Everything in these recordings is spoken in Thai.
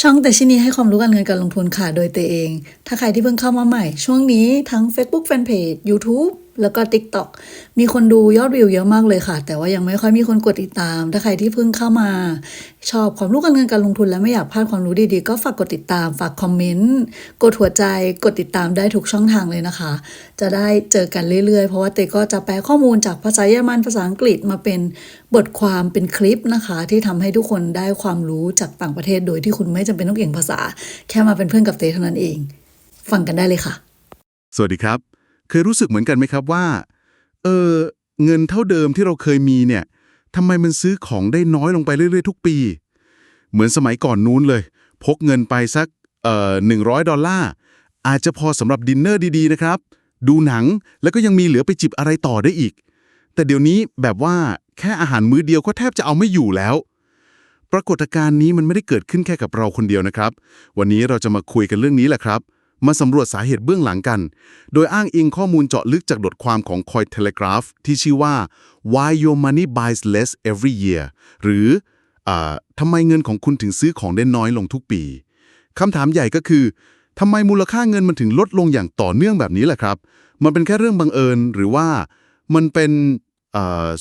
ช่องแต่ชินีให้ความรู้การเงินการลงทุนค่ะ โดยเตเอง ถ้าใครที่เพิ่งเข้ามาใหม่ ช่วงนี้ทั้ง Facebook Fanpage YouTube แล้วก็ TikTok มีคนดูยอดวิวเยอะมากเลยค่ะ แต่ว่ายังไม่ค่อยมีคนกดติดตาม ถ้าใครที่เพิ่งเข้ามา ชอบความรู้การเงินการลงทุนและไม่อยากพลาดความรู้ดีๆ ก็ฝากกดติดตาม ฝากคอมเมนต์ กดหัวใจ กดติดตามได้ทุกช่องทางเลยนะคะ จะได้เจอกันเรื่อยๆ เพราะว่าเตก็จะแปลข้อมูลจากภาษาเยอรมันภาษาอังกฤษมาเป็นบทความเป็นคลิปนะคะ ที่ทำให้ทุกคนได้ความรู้จากต่างประเทศ โดยที่คุณไม่จำเป็นต้องเก่งภาษา แค่มาเป็นเพื่อนกับเตเท่านั้นเอง ฟังกันได้เลยค่ะ สวัสดีครับ เคยรู้สึกเหมือนกันไหมครับว่า เออเงินเท่าเดิมที่เราเคยมีเนี่ยทำไมมันซื้อของได้น้อยลงไปเรื่อยๆทุกปี เหมือนสมัยก่อนนู้นเลย พกเงินไปสักเอ่อหนึ่งร้อยดอลลาร์อาจจะพอสำหรับดินเนอร์ดีๆนะครับ ดูหนังแล้วก็ยังมีเหลือไปจิบอะไรต่อได้อีก แต่เดี๋ยวนี้แบบว่าแค่อาหารมื้อเดียวก็แทบจะเอาไม่อยู่แล้ว ปรากฏการณ์นี้มันไม่ได้เกิดขึ้นแค่กับเราคนเดียวนะครับ วันนี้เราจะมาคุยกันเรื่องนี้แหละครับ มาสำรวจสาเหตุเบื้องหลังกัน โดยอ้างอิงข้อมูลเจาะลึกจากบทความของ Coin Telegraph ที่ชื่อว่า Why Your Money Buys Less Every Year หรืออทำไมเงินของคุณถึงซื้อของได้น้อยลงทุกปีคำถามใหญ่ก็คือทำไมมูลค่าเงินมันถึงลดลงอย่างต่อเนื่องแบบนี้แหละครับ มันเป็นแค่เรื่องบังเอิญหรือว่ามันเป็น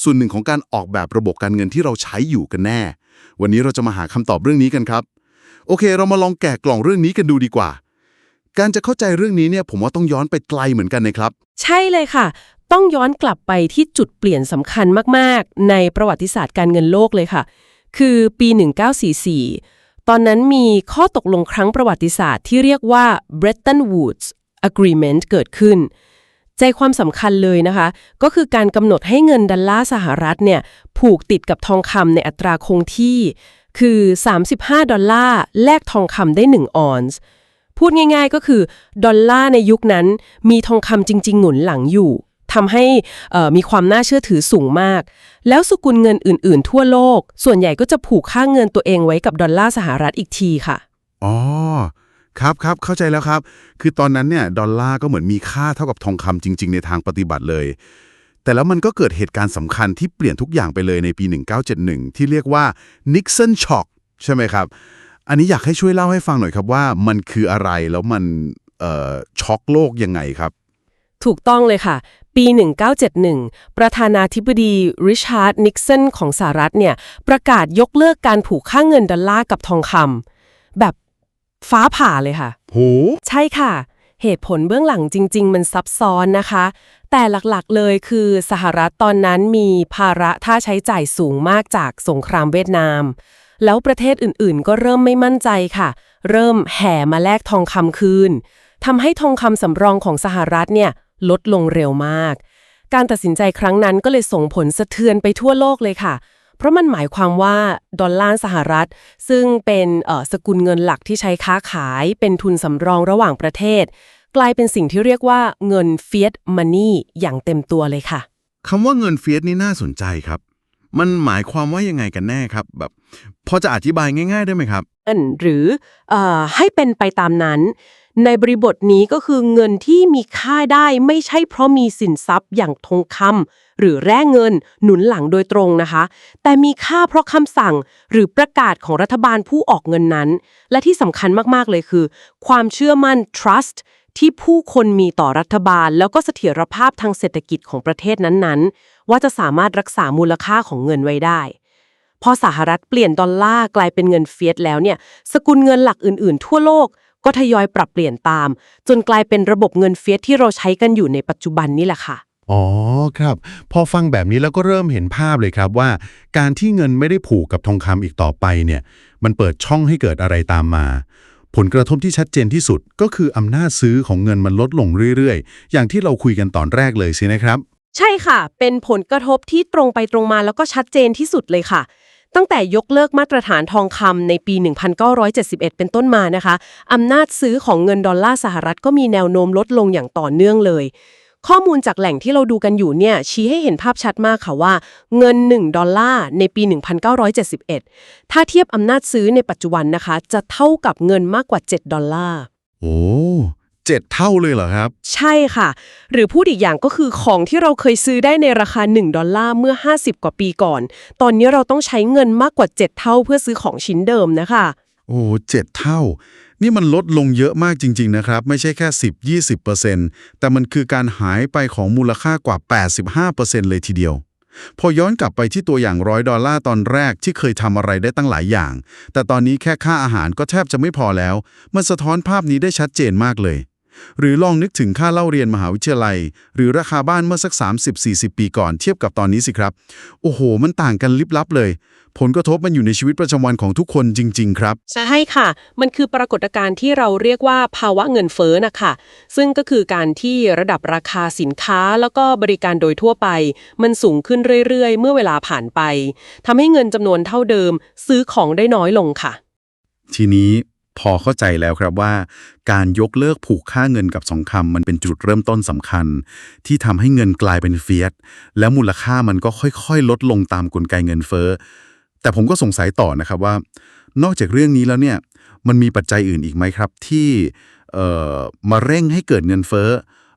ส่วนหนึ่งของการออกแบบระบบการเงินที่เราใช้อยู่กันแน่ วันนี้เราจะมาหาคำตอบเรื่องนี้กันครับ โอเค เรามาลองแกะกล่องเรื่องนี้กันดูดีกว่า การจะเข้าใจเรื่องนี้เนี่ยผมว่าต้องย้อนไปไกลเหมือนกันนะครับ ใช่เลยค่ะ ต้องย้อนกลับไปที่จุดเปลี่ยนสำคัญมากๆ ในประวัติศาสตร์การเงินโลกเลยค่ะ คือปี 1944 ตอนนั้นมีข้อตกลงครั้งประวัติศาสตร์ที่เรียกว่า Bretton Woods Agreement เกิดขึ้น ใจความสำคัญเลยนะคะ ก็คือการกำหนดให้เงินดอลลาร์สหรัฐเนี่ยผูกติดกับทองคำในอัตราคงที่ คือ 35 ดอลลาร์แลกทองคำได้ 1 ออนซ์ พูดง่ายๆก็คือ ดอลลาร์ในยุคนั้นมีทองคำจริง ๆ หนุนหลังอยู่ทำให้มีความน่าเชื่อถือสูงมาก แล้วสกุลเงินอื่น ๆ ทั่วโลก ส่วนใหญ่ก็จะผูกค่าเงินตัวเองไว้กับดอลลาร์สหรัฐอีกทีค่ะ อ๋อ ครับครับเข้าใจแล้วครับ คือตอนนั้นเนี่ยดอลลาร์ก็เหมือนมีค่าเท่ากับทองคำจริง ๆ ในทางปฏิบัติเลย แต่แล้วมันก็เกิดเหตุการณ์สำคัญที่เปลี่ยนทุกอย่างไปเลยในปี 1971 ที่เรียกว่า Nixon Shock ใช่ไหมครับ อันนี้อยากให้ช่วยเล่าให้ฟังหน่อยครับว่ามันคืออะไรแล้วมันเอ่อช็อกโลกยังไงครับ ถูกต้องเลยค่ะ ปี 1971 ประธานาธิบดีริชาร์ดนิกสันของสหรัฐเนี่ย ประกาศยกเลิกการผูกค่าเงินดอลลาร์กับทองคำแบบฟ้าผ่าเลยค่ะโหใช่ค่ะ เหตุผลเบื้องหลังจริง ๆ มันซับซ้อนนะคะ แต่หลักๆเลยคือสหรัฐตอนนั้นมีภาระท่าใช้จ่ายสูงมากจากสงครามเวียดนาม แล้วประเทศอื่นๆ ก็เริ่มไม่มั่นใจค่ะ เริ่มแห่มาแลกทองคำคืนทำให้ทองคำสำรองของสหรัฐเนี่ยลดลงเร็วมาก การตัดสินใจครั้งนั้นก็เลยส่งผลสะเทือนไปทั่วโลกเลยค่ะ เพราะมันหมายความว่าดอลลาร์สหรัฐ ซึ่งเป็นเอ่อสกุลเงินหลักที่ใช้ค้าขาย เป็นทุนสำรองระหว่างประเทศ กลายเป็นสิ่งที่เรียกว่าเงินเฟีย t มันนี่อย่างเต็มตัวเลยค่ะคำว่าเงินเฟียสนี่น่าสนใจครับ มันหมายความว่ายังไงกันแน่ครับ แบบพอจะอธิบายง่าย ๆได้ไหมครับอันหรือเออให้เป็นไปตามนั้น ในบริบทนี้ก็คือเงินที่มีค่าได้ไม่ใช่เพราะมีสินทรัพย์อย่างทองคำหรือแร่เงินหนุนหลังโดยตรงนะคะ แต่มีค่าเพราะคำสั่งหรือประกาศของรัฐบาลผู้ออกเงินนั้น และที่สำคัญมากๆเลยคือ ความเชื่อมั่น trust ที่ผู้คนมีต่อรัฐบาล แล้วก็เสถียรภาพทางเศรษฐกิจของประเทศนั้นๆ ว่าจะสามารถรักษามูลค่าของเงินไว้ได้ พอสหรัฐเปลี่ยนดอลลาร์กลายเป็นเงินเฟียสแล้วเนี่ย สกุลเงินหลักอื่นๆ ทั่วโลกก็ทยอยปรับเปลี่ยนตาม จนกลายเป็นระบบเงินเฟียสที่เราใช้กันอยู่ในปัจจุบันนี่แหละค่ะ อ๋อครับ พอฟังแบบนี้แล้วก็เริ่มเห็นภาพเลยครับว่า การที่เงินไม่ได้ผูกกับทองคำอีกต่อไปเนี่ย มันเปิดช่องให้เกิดอะไรตามมา ผลกระทบที่ชัดเจนที่สุดก็คืออำนาจซื้อของเงินมันลดลงเรื่อยๆ อย่างที่เราคุยกันตอนแรกเลยสินะครับ ใช่ค่ะ เป็นผลกระทบที่ตรงไปตรงมาแล้วก็ชัดเจนที่สุดเลยค่ะ ตั้งแต่ยกเลิกมาตรฐานทองคำในปี 1971 เป็นต้นมานะคะอำนาจซื้อของเงินดอลลาร์สหรัฐก็มีแนวโน้มลดลงอย่างต่อเนื่องเลย ข้อมูลจากแหล่งที่เราดูกันอยู่เนี่ยชี้ให้เห็นภาพชัดมากค่ะว่า เงิน 1 ดอลลาร์ในปี 1971 ถ้าเทียบอำนาจซื้อในปัจจุบันนะคะ จะเท่ากับเงินมากกว่า 7 ดอลลาร์โอ้ เจ็ดเท่าเลยเหรอครับ ใช่ค่ะ หรือพูดอีกอย่างก็คือของที่เราเคยซื้อได้ในราคา 1 ดอลลาร์เมื่อ 50 กว่าปีก่อน ตอนนี้เราต้องใช้เงินมากกว่า 7 เท่าเพื่อซื้อของชิ้นเดิมนะคะ โอ้เจ็ดเท่า นี่มันลดลงเยอะมากจริง ๆ นะครับ ไม่ใช่แค่ 10-20%แต่มันคือการหายไปของมูลค่ากว่า 85%เลยทีเดียว พอย้อนกลับไปที่ตัวอย่างร้อยดอลลาร์ตอนแรกที่เคยทำอะไรได้ตั้งหลายอย่าง แต่ตอนนี้แค่ค่าอาหารก็แทบจะไม่พอแล้ว มันสะท้อนภาพนี้ได้ชัดเจนมากเลย หรือลองนึกถึงค่าเล่าเรียนมหาวิทยาลัย หรือราคาบ้านเมื่อสัก 30-40 ปีก่อนเทียบกับตอนนี้สิครับ โอ้โห มันต่างกันลิบลับเลย ผลกระทบมันอยู่ในชีวิตประจำวันของทุกคนจริง ๆ ครับ ใช่ค่ะ มันคือปรากฏการณ์ที่เราเรียกว่าภาวะเงินเฟ้อนะคะซึ่งก็คือการที่ระดับราคาสินค้าแล้วก็บริการโดยทั่วไป มันสูงขึ้นเรื่อยๆ เมื่อเวลาผ่านไปทำให้เงินจำนวนเท่าเดิม ซื้อของได้น้อยลงค่ะ ทีนี้ พอเข้าใจแล้วครับว่า การยกเลิกผูกค่าเงินกับสองคำมันเป็นจุดเริ่มต้นสำคัญ ที่ทำให้เงินกลายเป็นเฟียสแล้วมูลค่ามันก็ค่อยๆ ลดลงตามกลไกเงินเฟ้อแต่ผมก็สงสัยต่อนะครับว่า นอกจากเรื่องนี้แล้วเนี่ยมันมีปัจจัยอื่นอีกไหมครับ ที่เอ่อมาเร่งให้เกิดเงินเฟ้อ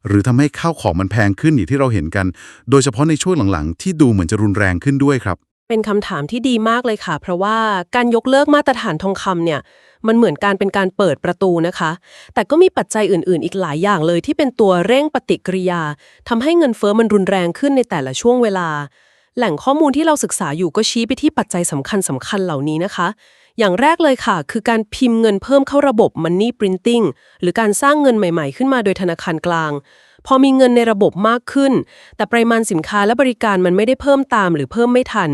หรือทำให้ข้าวของมันแพงขึ้นอย่างที่เราเห็นกัน โดยเฉพาะในช่วงหลังๆ ที่ดูเหมือนจะรุนแรงขึ้นด้วยครับ เป็นคำถามที่ดีมากเลยค่ะ เพราะว่าการยกเลิกมาตรฐานทองคำเนี่ย มันเหมือนการเป็นการเปิดประตูนะคะ แต่ก็มีปัจจัยอื่น ๆ อีกหลายอย่างเลยที่เป็นตัวเร่งปฏิกิริยาทำให้เงินเฟ้อมันรุนแรงขึ้นในแต่ละช่วงเวลา แหล่งข้อมูลที่เราศึกษาอยู่ก็ชี้ไปที่ปัจจัยสำคัญสำคัญเหล่านี้นะคะ อย่างแรกเลยค่ะ คือการพิมพ์เงินเพิ่มเข้าระบบ Money Printing หรือการสร้างเงินใหม่ ๆ ขึ้นมาโดยธนาคารกลาง พอมีเงินในระบบมากขึ้น แต่ปริมาณสินค้าและบริการมันไม่ได้เพิ่มตามหรือเพิ่มไม่ทัน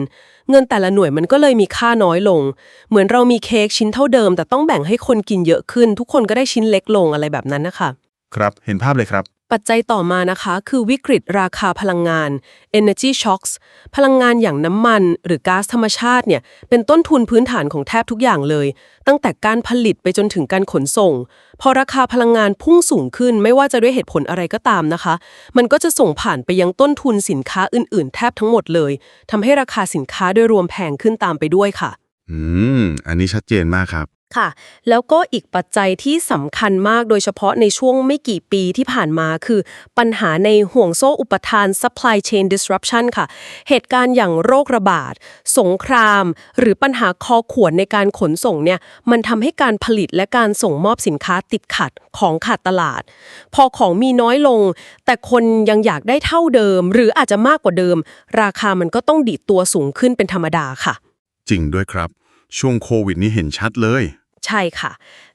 เงินแต่ละหน่วยมันก็เลยมีค่าน้อยลง เหมือนเรามีเค้กชิ้นเท่าเดิม แต่ต้องแบ่งให้คนกินเยอะขึ้น ทุกคนก็ได้ชิ้นเล็กลงอะไรแบบนั้นนะคะ ครับ เห็นภาพเลยครับ ปัจจัยต่อมานะคะคือวิกฤตราคาพลังงาน energy shocks พลังงานอย่างน้ำมัน หรือก๊าซธรรมชาติเนี่ยเป็นต้นทุนพื้นฐานของแทบทุกอย่างเลย ตั้งแต่การผลิตไปจนถึงการขนส่ง พอราคาพลังงานพุ่งสูงขึ้นไม่ว่าจะด้วยเหตุผลอะไรก็ตามนะคะ มันก็จะส่งผ่านไปยังต้นทุนสินค้าอื่น ๆ แทบทั้งหมดเลยทำให้ราคาสินค้าโดยรวมแพงขึ้นตามไปด้วยค่ะ อืม อันนี้ชัดเจนมากครับ ค่ะ แล้วก็อีกปัจจัยที่สำคัญมากโดยเฉพาะในช่วงไม่กี่ปีที่ผ่านมาคือ ปัญหาในห่วงโซ่อุปทาน supply chain disruption ค่ะ เหตุการณ์อย่างโรคระบาด สงคราม หรือปัญหาคอขวนในการขนส่งเนี่ย มันทำให้การผลิตและการส่งมอบสินค้าติดขัดของขาดตลาด พอของมีน้อยลง แต่คนยังอยากได้เท่าเดิม หรืออาจจะมากกว่าเดิม ราคามันก็ต้องดีดตัวสูงขึ้นเป็นธรรมดาค่ะ จริงด้วยครับ ช่วงโควิดนี้เห็นชัดเลย ใช่ค่ะ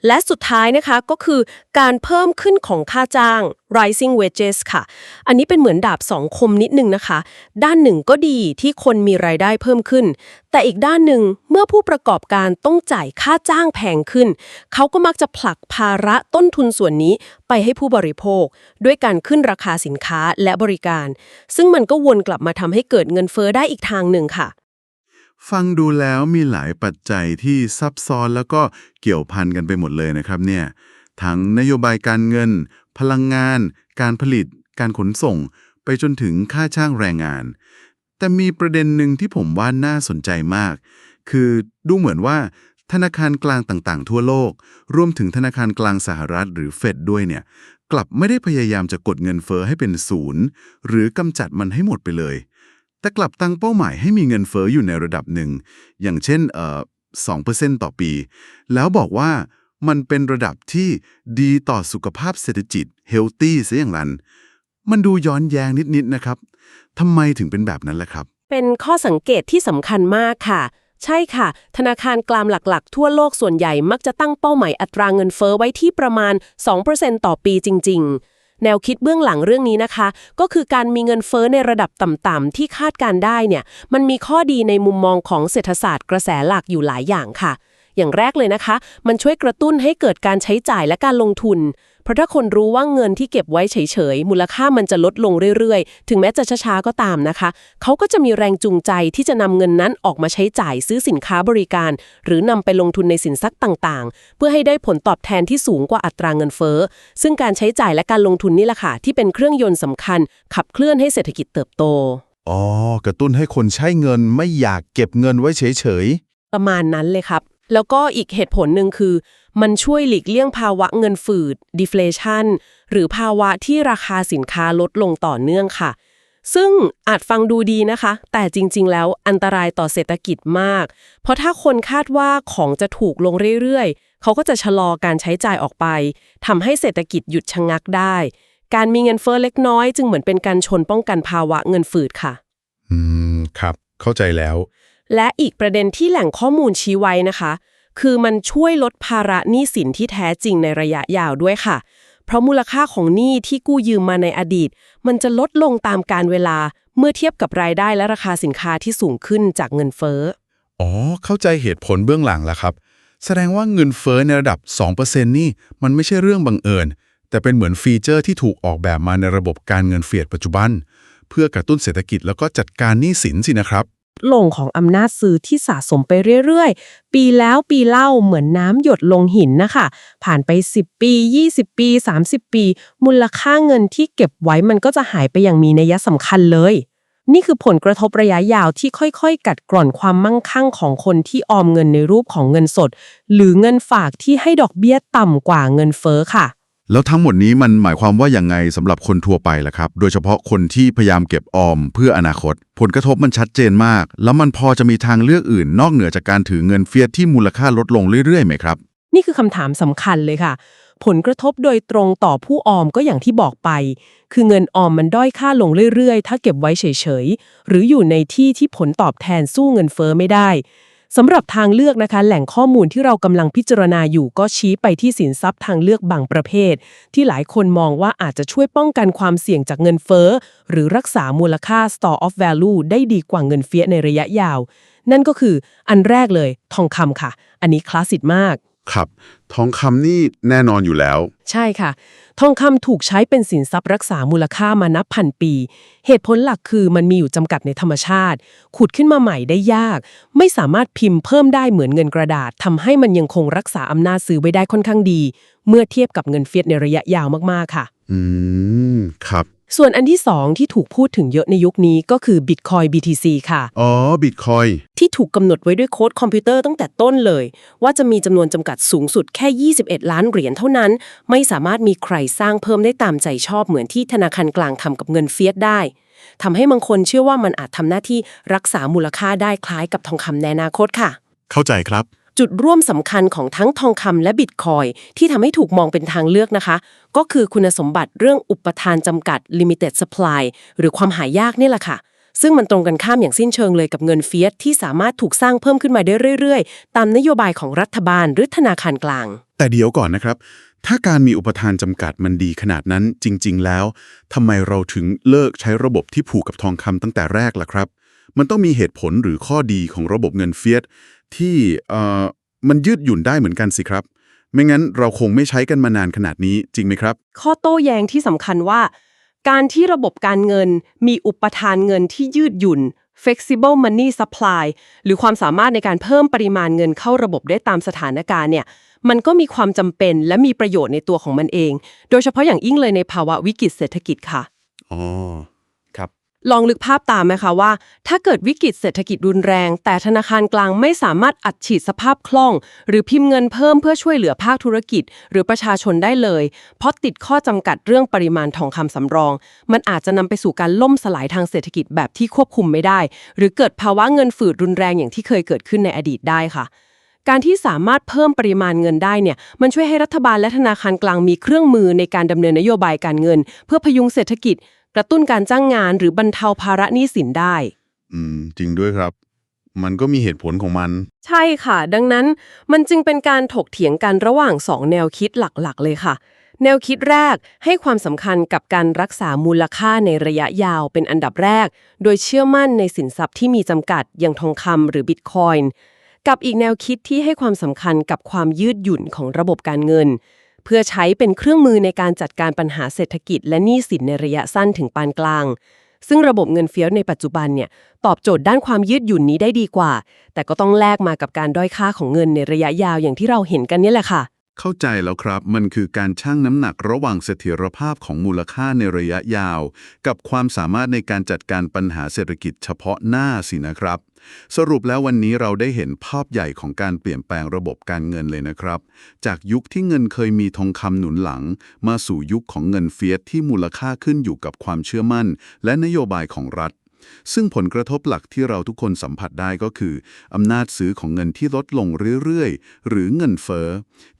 และสุดท้ายนะคะก็คือการเพิ่มขึ้นของค่าจ้าง rising wages ค่ะ อันนี้เป็นเหมือนดาบสองคมนิดนึงนะคะ ด้านหนึ่งก็ดีที่คนมีรายได้เพิ่มขึ้น แต่อีกด้านหนึ่งเมื่อผู้ประกอบการต้องจ่ายค่าจ้างแพงขึ้น เขาก็มักจะผลักภาระต้นทุนส่วนนี้ไปให้ผู้บริโภค ด้วยการขึ้นราคาสินค้าและบริการ ซึ่งมันก็วนกลับมาทำให้เกิดเงินเฟ้อได้อีกทางหนึ่งค่ะ ฟังดูแล้วมีหลายปัจจัยที่ซับซ้อนแล้วก็เกี่ยวพันกันไปหมดเลยนะครับเนี่ยทั้งนโยบายการเงิน พลังงาน การผลิต การขนส่ง ไปจนถึงค่าจ้างแรงงาน แต่มีประเด็นหนึ่งที่ผมว่าน่าสนใจมาก คือดูเหมือนว่าธนาคารกลางต่างๆ ทั่วโลก รวมถึงธนาคารกลางสหรัฐหรือเฟดด้วยเนี่ย กลับไม่ได้พยายามจะกดเงินเฟอ้อให้เป็นศูนย์หรือกำจัดมันให้หมดไปเลย แต่กลับตั้งเป้าหมายให้มีเงินเฟอ้ออยู่ในระดับหนึ่ง อย่างเช่นเอ่อ2%ต่อปี แล้วบอกว่ามันเป็นระดับที่ดีต่อสุขภาพเศรษฐกิจ healthy ซะอย่างนั้น มันดูย้อนแย้งนิดๆนะครับทำไมถึงเป็นแบบนั้นล่ะครับ เป็นข้อสังเกตที่สำคัญมากค่ะ ใช่ค่ะ ธนาคารกลางหลักๆ ทั่วโลกส่วนใหญ่มักจะตั้งเป้าหมายอัตราเงินเฟ้อไว้ที่ประมาณ 2%ต่อปีจริง ๆ แนวคิดเบื้องหลังเรื่องนี้นะคะ ก็คือการมีเงินเฟ้อในระดับต่ำๆที่คาดการได้เนี่ยมันมีข้อดีในมุมมองของเศรษฐศาสตร์กระแสหลักอยู่หลายอย่างค่ะ อย่างแรกเลยนะคะ มันช่วยกระตุ้นให้เกิดการใช้จ่ายและการลงทุน เพราะถ้าคนรู้ว่าเงินที่เก็บไว้เฉยๆ มูลค่ามันจะลดลงเรื่อยๆ ถึงแม้จะช้าๆ ก็ตามนะคะ เขาก็จะมีแรงจูงใจที่จะนำเงินนั้นออกมาใช้จ่ายซื้อสินค้าบริการ หรือนำไปลงทุนในสินทรัพย์ต่างๆ เพื่อให้ได้ผลตอบแทนที่สูงกว่าอัตราเงินเฟ้อ ซึ่งการใช้จ่ายและการลงทุนนี่แหละค่ะ ที่เป็นเครื่องยนต์สำคัญ ขับเคลื่อนให้เศรษฐกิจเติบโต อ๋อ กระตุ้นให้คนใช้เงินไม่อยากเก็บเงินไว้เฉยประมาณนั้นเลยครับ แล้วก็อีกเหตุผลหนึ่งคือ มันช่วยหลีกเลี่ยงภาวะเงินฝืด deflation หรือภาวะที่ราคาสินค้าลดลงต่อเนื่องค่ะ ซึ่งอาจฟังดูดีนะคะ แต่จริง ๆ แล้วอันตรายต่อเศรษฐกิจมาก เพราะถ้าคนคาดว่าของจะถูกลงเรื่อยๆ เขาก็จะชะลอการใช้จ่ายออกไปทำให้เศรษฐกิจหยุดชะงักได้ การมีเงินเฟ้อเล็กน้อย จึงเหมือนเป็นการชนป้องกันภาวะเงินฝืดค่ะ อืม ครับ เข้าใจแล้ว และอีกประเด็นที่แหล่งข้อมูลชี้ไว้นะคะ คือมันช่วยลดภาระหนี้สินที่แท้จริงในระยะยาวด้วยค่ะ เพราะมูลค่าของหนี้ที่กู้ยืมมาในอดีต มันจะลดลงตามการเวลาเมื่อเทียบกับรายได้และราคาสินค้าที่สูงขึ้นจากเงินเฟ้อ อ๋อ เข้าใจเหตุผลเบื้องหลังแล้วครับ แสดงว่าเงินเฟ้อในระดับ 2%นี่มันไม่ใช่เรื่องบังเอิญ แต่เป็นเหมือนฟีเจอร์ที่ถูกออกแบบมาในระบบการเงินเฟียดปัจจุบัน เพื่อกระตุ้นเศรษฐกิจแล้วก็จัดการหนี้สินสินะครับ ลงของอำนาจซื้อที่สะสมไปเรื่อยๆ ปีแล้วปีเล่าเหมือนน้ำหยดลงหินนะคะ ผ่านไป 10 ปี 20 ปี 30 ปี มูลค่าเงินที่เก็บไว้มันก็จะหายไปอย่างมีนัยสำคัญเลย นี่คือผลกระทบระยะยาวที่ค่อยๆ กัดกร่อนความมั่งคั่งของคนที่ออมเงินในรูปของเงินสด หรือเงินฝากที่ให้ดอกเบี้ยต่ำกว่าเงินเฟ้อค่ะ แล้วทั้งหมดนี้มันหมายความว่าอย่างไงสำหรับคนทั่วไปล่ะครับ โดยเฉพาะคนที่พยายามเก็บออมเพื่ออนาคต ผลกระทบมันชัดเจนมาก แล้วมันพอจะมีทางเลือกอื่น นอกเหนือจากการถือเงินเฟียสที่มูลค่าลดลงเรื่อยๆไหมครับ นี่คือคำถามสำคัญเลยค่ะ ผลกระทบโดยตรงต่อผู้ออมก็อย่างที่บอกไป คือเงินออมมันด้อยค่าลงเรื่อยๆ ถ้าเก็บไว้เฉยๆหรืออยู่ในที่ที่ผลตอบแทนสู้เงินเฟ้อไม่ได้ สำหรับทางเลือกนะคะ แหล่งข้อมูลที่เรากำลังพิจารณาอยู่ก็ชี้ไปที่สินทรัพย์ทางเลือกบางประเภท ที่หลายคนมองว่าอาจจะช่วยป้องกันความเสี่ยงจากเงินเฟ้อ หรือรักษามูลค่า store of value ได้ดีกว่าเงินเฟียในระยะยาว นั่นก็คืออันแรกเลย ทองคำค่ะ อันนี้คลาสสิกมาก ครับ ทองคำนี่แน่นอนอยู่แล้ว ใช่ค่ะ ทองคำถูกใช้เป็นสินทรัพย์รักษามูลค่ามานับพันปี เหตุผลหลักคือมันมีอยู่จำกัดในธรรมชาติ ขุดขึ้นมาใหม่ได้ยาก ไม่สามารถพิมพ์เพิ่มได้เหมือนเงินกระดาษทำให้มันยังคงรักษาอำนาจซื้อไว้ได้ค่อนข้างดี เมื่อเทียบกับเงินเฟียสในระยะยาวมากๆค่ะ อืม ครับ ส่วนอันที่สองที่ถูกพูดถึงเยอะในยุคนี้ก็คือ Bitcoin BTC ค่ะ อ๋อบิตคอยที่ถูกกำหนดไว้ด้วยโค้ดคอมพิวเตอร์ตั้งแต่ต้นเลย ว่าจะมีจำนวนจำกัดสูงสุดแค่ 21 ล้านเหรียญเท่านั้น ไม่สามารถมีใครสร้างเพิ่มได้ตามใจชอบเหมือนที่ธนาคารกลางทำกับเงินเฟียสได้ทำให้บางคนเชื่อว่ามันอาจทำหน้าที่รักษามูลค่าได้คล้ายกับทองคำในอนาคตค่ะ เข้าใจครับ จุดร่วมสำคัญของทั้งทองคำและบิตคอยที่ทำให้ถูกมองเป็นทางเลือกนะคะ ก็คือคุณสมบัติเรื่องอุปทานจำกัด limited supply หรือความหายากนี่แหละค่ะ ซึ่งมันตรงกันข้ามอย่างสิ้นเชิงเลยกับเงินเฟียสที่สามารถถูกสร้างเพิ่มขึ้นมาได้เรื่อยๆ ตามนโยบายของรัฐบาลหรือธนาคารกลาง แต่เดี๋ยวก่อนนะครับ ถ้าการมีอุปทานจำกัดมันดีขนาดนั้นจริง ๆ แล้วทำไมเราถึงเลิกใช้ระบบที่ผูกกับทองคำตั้งแต่แรกล่ะครับมันต้องมีเหตุผลหรือข้อดีของระบบเงินเฟียส ที่เอ่อมันยืดหยุ่นได้เหมือนกันสิครับ ไม่งั้นเราคงไม่ใช้กันมานานขนาดนี้จริงไหมครับ ข้อโต้แย้งที่สำคัญว่า การที่ระบบการเงินมีอุปทานเงินที่ยืดหยุ่น flexible money supply หรือความสามารถในการเพิ่มปริมาณเงินเข้าระบบได้ตามสถานการณ์เนี่ย มันก็มีความจำเป็นและมีประโยชน์ในตัวของมันเอง โดยเฉพาะอย่างยิ่งเลยในภาวะวิกฤตเศรษฐกิจค่ะ อ๋อครับ ลองนึกภาพตามไหมคะว่า ถ้าเกิดวิกฤตเศรษฐกิจรุนแรง แต่ธนาคารกลางไม่สามารถอัดฉีดสภาพคล่อง หรือพิมพ์เงินเพิ่มเพื่อช่วยเหลือภาคธุรกิจ หรือประชาชนได้เลย เพราะติดข้อจำกัดเรื่องปริมาณทองคำสำรอง มันอาจจะนำไปสู่การล่มสลายทางเศรษฐกิจแบบที่ควบคุมไม่ได้ หรือเกิดภาวะเงินฝืดรุนแรงอย่างที่เคยเกิดขึ้นในอดีตได้ค่ะการที่สามารถเพิ่มปริมาณเงินได้เนี่ย มันช่วยให้รัฐบาลและธนาคารกลางมีเครื่องมือในการดำเนินนโยบายการเงิน เพื่อพยุงเศรษฐกิจ กระตุ้นการจ้างงานหรือบรรเทาภาระหนี้สินได้ อืม จริงด้วยครับ มันก็มีเหตุผลของมัน ใช่ค่ะ ดังนั้นมันจึงเป็นการถกเถียงกันระหว่าง2แนวคิดหลักๆ เลยค่ะ แนวคิดแรกให้ความสำคัญกับการรักษามูลค่าในระยะยาวเป็นอันดับแรก โดยเชื่อมั่นในสินทรัพย์ที่มีจำกัดอย่างทองคำหรือบิตคอยน์กับอีกแนวคิดที่ให้ความสำคัญกับความยืดหยุ่นของระบบการเงิน เพื่อใช้เป็นเครื่องมือในการจัดการปัญหาเศรษฐกิจและหนี้สินในระยะสั้นถึงปานกลาง ซึ่งระบบเงินเฟ้อในปัจจุบันเนี่ยตอบโจทย์ด้านความยืดหยุ่นนี้ได้ดีกว่า แต่ก็ต้องแลกมากับการด้อยค่าของเงินในระยะยาวอย่างที่เราเห็นกันนี่แหละค่ะ เข้าใจแล้วครับ มันคือการชั่งน้ำหนักระหว่างเสถียรภาพของมูลค่าในระยะยาว กับความสามารถในการจัดการปัญหาเศรษฐกิจเฉพาะหน้าสินะครับ สรุปแล้ววันนี้เราได้เห็นภาพใหญ่ของการเปลี่ยนแปลงระบบการเงินเลยนะครับ จากยุคที่เงินเคยมีทองคำหนุนหลัง มาสู่ยุคของเงินเฟียสที่มูลค่าขึ้นอยู่กับความเชื่อมั่น และนโยบายของรัฐ ซึ่งผลกระทบหลักที่เราทุกคนสัมผัสได้ก็คืออำนาจซื้อของเงินที่ลดลงเรื่อยๆ หรือเงินเฟ้อ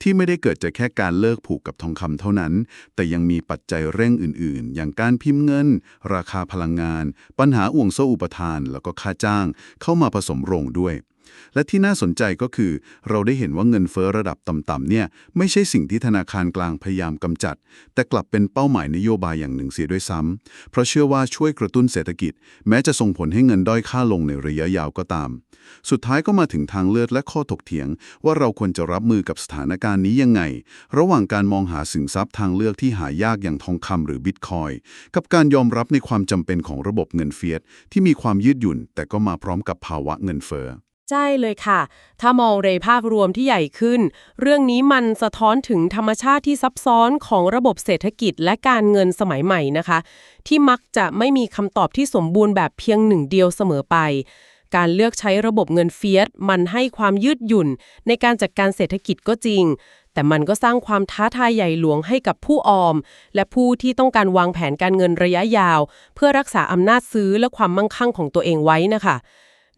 ที่ไม่ได้เกิดจากแค่การเลิกผูกกับทองคำเท่านั้น แต่ยังมีปัจจัยเร่งอื่นๆ อย่างการพิมพ์เงิน ราคาพลังงาน ปัญหาอ่วงโซ่อุปทาน แล้วก็ค่าจ้าง เข้ามาผสมโรงด้วย และที่น่าสนใจก็คือ เราได้เห็นว่าเงินเฟ้อระดับต่ำๆเนี่ยไม่ใช่สิ่งที่ธนาคารกลางพยายามกำจัด แต่กลับเป็นเป้าหมายนโยบายอย่างหนึ่งเสียด้วยซ้ำเพราะเชื่อว่าช่วยกระตุ้นเศรษฐกิจ แม้จะส่งผลให้เงินด้อยค่าลงในระยะยาวก็ตาม สุดท้ายก็มาถึงทางเลือกและข้อถกเถียง ว่าเราควรจะรับมือกับสถานการณ์นี้ยังไง ระหว่างการมองหาสินทรัพย์ทางเลือกที่หายากอย่างทองคำหรือบิตคอยกับการยอมรับในความจำเป็นของระบบเงินเฟียสที่มีความยืดหยุ่น แต่ก็มาพร้อมกับภาวะเงินเฟ้อ ใช่เลยค่ะ ถ้ามองในภาพรวมที่ใหญ่ขึ้น เรื่องนี้มันสะท้อนถึงธรรมชาติที่ซับซ้อนของระบบเศรษฐกิจและการเงินสมัยใหม่นะคะ ที่มักจะไม่มีคำตอบที่สมบูรณ์แบบเพียงหนึ่งเดียวเสมอไป การเลือกใช้ระบบเงินเฟียสมันให้ความยืดหยุ่น ในการจัดการเศรษฐกิจก็จริง แต่มันก็สร้างความท้าทายใหญ่หลวงให้กับผู้ออม และผู้ที่ต้องการวางแผนการเงินระยะยาว เพื่อรักษาอำนาจซื้อและความมั่งคั่งของตัวเองไว้นะคะ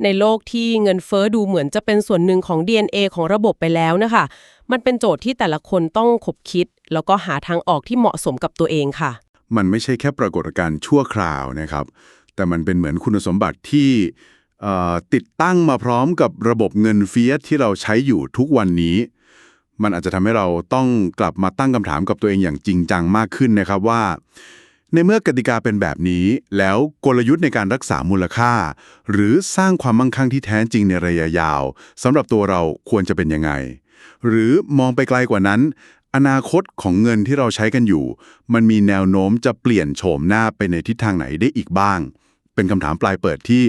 ในโลกที่เงินเฟ้อดูเหมือนจะเป็นส่วนหนึ่งของ DNA ของระบบไปแล้วนะคะ มันเป็นโจทย์ที่แต่ละคนต้องขบคิด แล้วก็หาทางออกที่เหมาะสมกับตัวเองค่ะ มันไม่ใช่แค่ปรากฏการณ์ชั่วคราวนะครับ แต่มันเป็นเหมือนคุณสมบัติที่ติดตั้งมาพร้อมกับระบบเงินเฟียสที่เราใช้อยู่ทุกวันนี้ มันอาจจะทำให้เราต้องกลับมาตั้งคำถามกับตัวเองอย่างจริงจังมากขึ้นนะครับว่า ในเมื่อกติกาเป็นแบบนี้ แล้วกลยุทธ์ในการรักษามูลค่า หรือสร้างความมั่งคั่งที่แท้จริงในระยะยาวสำหรับตัวเราควรจะเป็นยังไง หรือมองไปไกลกว่านั้น อนาคตของเงินที่เราใช้กันอยู่ มันมีแนวโน้มจะเปลี่ยนโฉมหน้าไปในทิศทางไหนได้อีกบ้าง เป็นคำถามปลายเปิดที่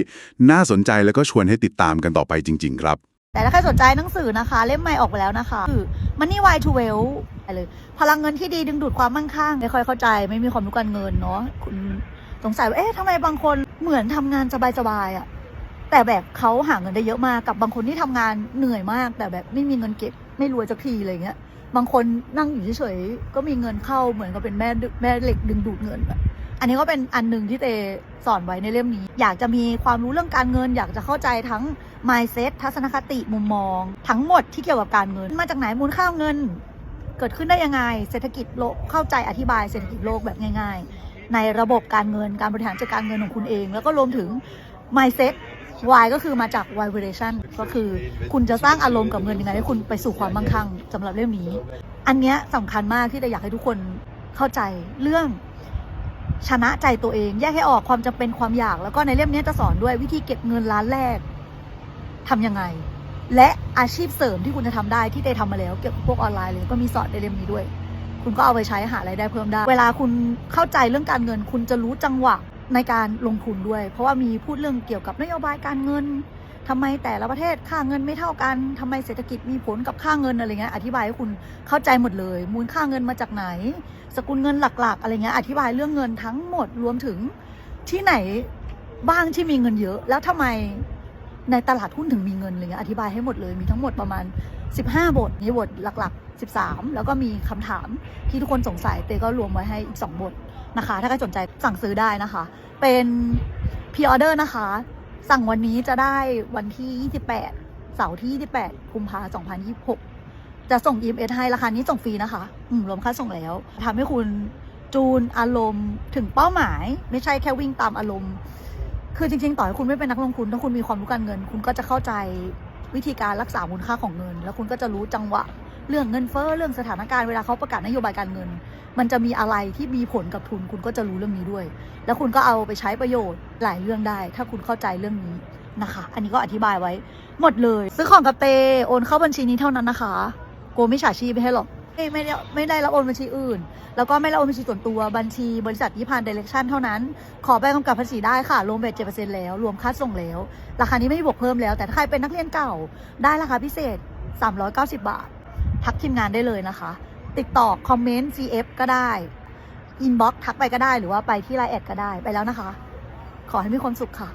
น่าสนใจแล้วก็ชวนให้ติดตามกันต่อไปจริง ๆ ครับ แต่ถ้าใครสนใจหนังสือนะคะ เล่มใหม่ออกไปแล้วนะคะคือ Money Why to Wealth ไปเลยพลังเงินที่ดีดึงดูดความมั่งคั่งไม่ค่อยเข้าใจไม่มีความรู้การเงินเนาะคุณสงสัยว่าเอ๊ะทำไมบางคนเหมือนทำงานสบายๆอะ่ะแต่แบบเขาหาเงินได้เยอะมากกับบางคนที่ทำงานเหนื่อยมาก แต่แบบไม่มีเงินเก็บไม่รวยสักทีอะไรเงี้ย บางคนนั่งอยู่เฉยๆก็มีเงินเข้าเหมือนกับเป็นแม่แม่เหล็กดึงดูดเงินอะอันนี้ก็เป็นอันหนึ่งที่เตสอนไว้ในเล่มนี้ อยากจะมีความรู้เรื่องการเงิน อยากจะเข้าใจทั้ง mindset ทัศนคติมุมมอง ทั้งหมดที่เกี่ยวกับการเงิน มาจากไหนมูลค่าเงิน เกิดขึ้นได้ยังไง เศรษฐกิจโลกเข้าใจอธิบายเศรษฐกิจโลกแบบง่าย ๆ ในระบบการเงินการบริหารจัดการเงินของคุณเอง แล้วก็รวมถึง mindset Y ก็คือมาจาก vibration ก็คือคุณจะสร้างอารมณ์กับเงินยังไงให้คุณไปสู่ความมั่งคั่งสำหรับเรื่องนี้ อันเนี้ยสำคัญมากที่จะอยากให้ทุกคนเข้าใจเรื่องชนะใจตัวเอง แยกให้ออกความจำเป็นความอยาก แล้วก็ในเล่มนี้จะสอนด้วยวิธีเก็บเงินล้านแรก ทำยังไง และอาชีพเสริมที่คุณจะทำได้ที่เตทำมาแล้ว เกี่ยวกับพวกออนไลน์เลยก็มีสอนในเล่มนี้ด้วย คุณก็เอาไปใช้หารายได้เพิ่มได้ เวลาคุณเข้าใจเรื่องการเงิน คุณจะรู้จังหวะในการลงทุนด้วย เพราะว่ามีพูดเรื่องเกี่ยวกับนโยบายการเงินทำไมแต่ละประเทศค่าเงินไม่เท่ากันทำไมเศรษฐกิจมีผลกับค่าเงินอะไรเงี้ยอธิบายให้คุณเข้าใจหมดเลย มูลค่าเงินมาจากไหน สกุลเงินหลัก ๆ อะไรเงี้ยอธิบายเรื่องเงินทั้งหมดรวมถึงที่ไหนบ้างที่มีเงินเยอะ แล้วทำไม ในตลาดหุ้นถึงมีเงินอะไรเงี้ยอธิบายให้หมดเลยมีทั้งหมดประมาณ 15 บทนี่บทหลักๆ 13 แล้วก็มีคำถามที่ทุกคนสงสัยเตก็รวมไว้ให้อีก 2 บทนะคะ ถ้าใครสนใจสั่งซื้อได้นะคะ เป็นพ r ออเดอร์นะคะ สั่งวันนี้จะได้วันที่ 28 เสาร์ที่ 28กุมภาพันธ์2026 จะส่ง EMS ให้ราคานี้ส่งฟรีนะคะอืมรวมค่าส่งแล้วทำให้คุณจูนอารมณ์ถึงเป้าหมาย ไม่ใช่แค่วิ่งตามอารมณ์ คือจริงๆ ต่อให้คุณไม่เป็นนักลงทุน ถ้าคุณมีความรู้การเงิน คุณก็จะเข้าใจวิธีการรักษามูลค่าของเงิน แล้วคุณก็จะรู้จังหวะเรื่องเงินเฟ้อเรื่องสถานการณ์เวลาเขาประกาศนโยบายการเงิน มันจะมีอะไรที่มีผลกับทุน คุณก็จะรู้เรื่องนี้ด้วย แล้วคุณก็เอาไปใช้ประโยชน์หลายเรื่องได้ ถ้าคุณเข้าใจเรื่องนี้นะคะ อันนี้ก็อธิบายไว้ หมดเลย ซื้อของกับเตโอนเข้าบัญชีนี้เท่านั้นนะคะ โกไม่ฉาชีพไม่ให้หรอก ไม่ได้ไม่ได้รับโอนบัญชีอื่น แล้วก็ไม่รับโอนบัญชีส่วนตัวบัญชีบริษัทยี่พันเดเรคชั่นเท่านั้น ขอใบกำกับภาษีได้ค่ะ รวมเบ็ดเจ็ดเปอร์เซ็นต์แล้ว รวมค่าส่งแล้ว ราคานี้ไม่มีบวกเพิ่มแล้ว แต่ถ้าใครเป็นนักเรียนเก่าได้ราคาพิเศษ 390 บาท ทักทีมงานได้เลยนะคะ ติดต่อคอมเมนต์ CF ก็ได้อินบ็อกทักไปก็ได้หรือว่าไปที่ไลน์แอดก็ได้ไปแล้วนะคะ ขอให้มีความสุขค่ะ